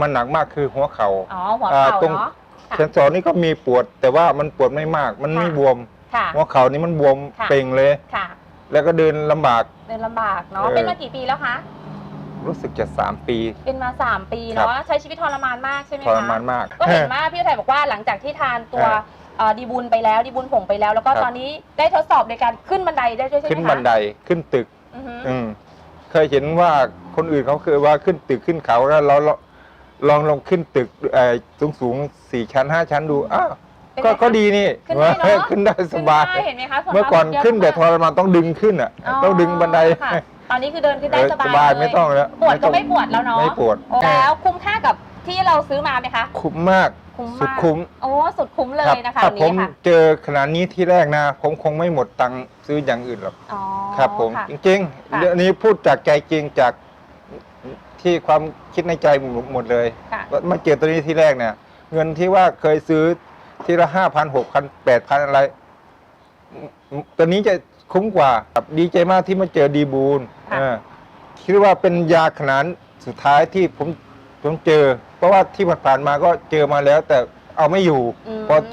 มันหนักมากคือหัวเขาอ๋อ หัวอ่าเข่าตรงเนาะ ค่ะเซนสอนนี่ก็มีปวด แต่ว่ามันปวดไม่มาก มันไม่ค่ะ บวม ค่ะ หัวเข่านี่มันบวมค่ะ เป่งเลย ค่ะ แล้วก็เดินลำบาก เดินลำบากเนาะ เออ เป็นมากี่ปีแล้วคะ รู้สึกจะสามปี เป็นมา 3 ปีครับ เนาะ ใช้ชีวิตทรมานมากใช่ไหมทคะ รมานมาก ก็เห็นว่าพี่อุทัยบอกว่าหลังจากที่ทานตัวเออเอ่อดีบุญไปแล้ว ดีบุญผงไปแล้ว แล้วก็ครับ ตอนนี้ได้ทดสอบในการขึ้นบันไดได้ด้วยใช่ไหมคะขึ้นบันไดขึ้นตึก อือฮึอืมเคยเห็นว่าคนอื่นเขาเคยว่าขึ้นตึกขึ้นเขาแล้วเราเรา ลองลองขึ้นตึกสูงสูงๆสี่ชั้นห้าชั้นดูอ้าวเป็นก็ไงคะก็ดีนี่ขึ้นได้เนอะ ขึ้นได้สบายขึ้นได้เห็นไหมคะส่วเมื่อก่อนมากขึ้นแต่ทเยะรมานต้องดึงขึ้นอะอ๋อต้องดึงบันไดค่ะตอนนี้คือเดินขึ้นได้เออสบายสบายเลไม่ต้องแล้วปวดก็ต้องไม่ปวดแล้วเนาะไม่ปวดโอ้แล้วคุ้มค่ากับที่เราซื้อมาไหมคะ คุ้มมากคุ้มสุดมากคุ้มโอ้สุดคุ้มเลรัยนะคะถ้าอันผมนี้ค่ะเจอขนาดนี้ที่แรกนะผมคงไม่หมดตังค์ซื้ออย่างอื่นหรอก อ๋อครับผมค่ะจริงค่ะ ๆเรื่องนี้พูดจากใจจริงจาก ที่ความคิดในใจหมดเลยค่ะว่ามาเจอตัวนี้ที่แรกเนี่ย เงินที่ว่าเคยซื้อทีละห้าพันหกพันแปดพันอะไรอืมตัวนี้จะคุ้มกว่าครับดีใจมากที่มาเจอดีบูลค่ะ เออคิดว่าเป็นยาขนาดสุดท้ายที่ผมผมเจอ เพราะว่าที่ผ่านๆมาก็เจอมาแล้ว แต่เอาไม่อยู่อืมพอ